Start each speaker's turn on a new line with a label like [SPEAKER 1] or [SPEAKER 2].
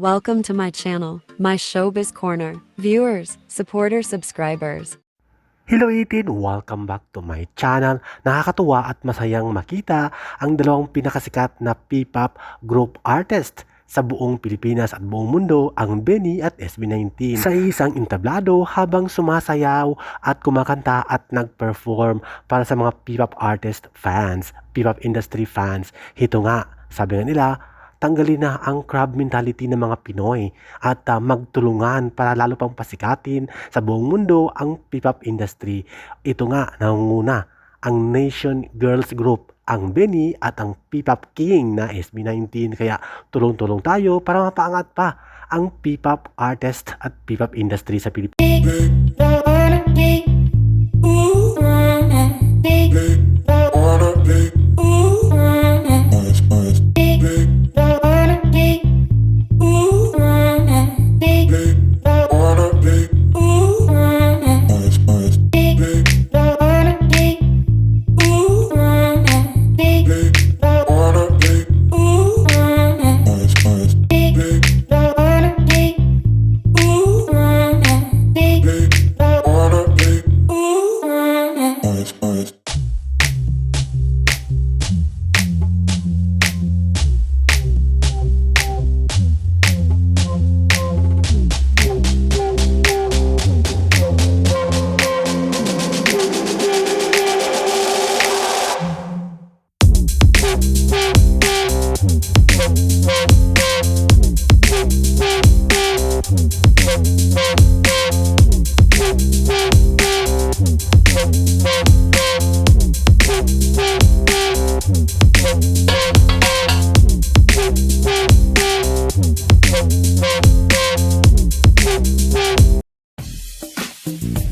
[SPEAKER 1] Welcome to my channel, my showbiz corner. Viewers, supporters, subscribers.
[SPEAKER 2] Hello 18! Welcome back to my channel. Nakakatuwa at masayang makita ang dalawang pinakasikat na P-pop group artist sa buong Pilipinas at buong mundo, ang Benny at SB19. Sa isang entablado habang sumasayaw at kumakanta at nag-perform para sa mga P-pop artist fans, P-pop industry fans. Ito nga, sabi nga nila, tanggalin na ang crab mentality ng mga Pinoy at ah, magtulungan para lalo pang pasikatin sa buong mundo ang P-pop industry. Ito nga, nangunguna ang Nation Girls Group, ang Benny at ang P-pop King na SB19. Kaya tulong-tulong tayo para mapaangat pa ang P-pop artist at P-pop industry sa Pilipinas. Thank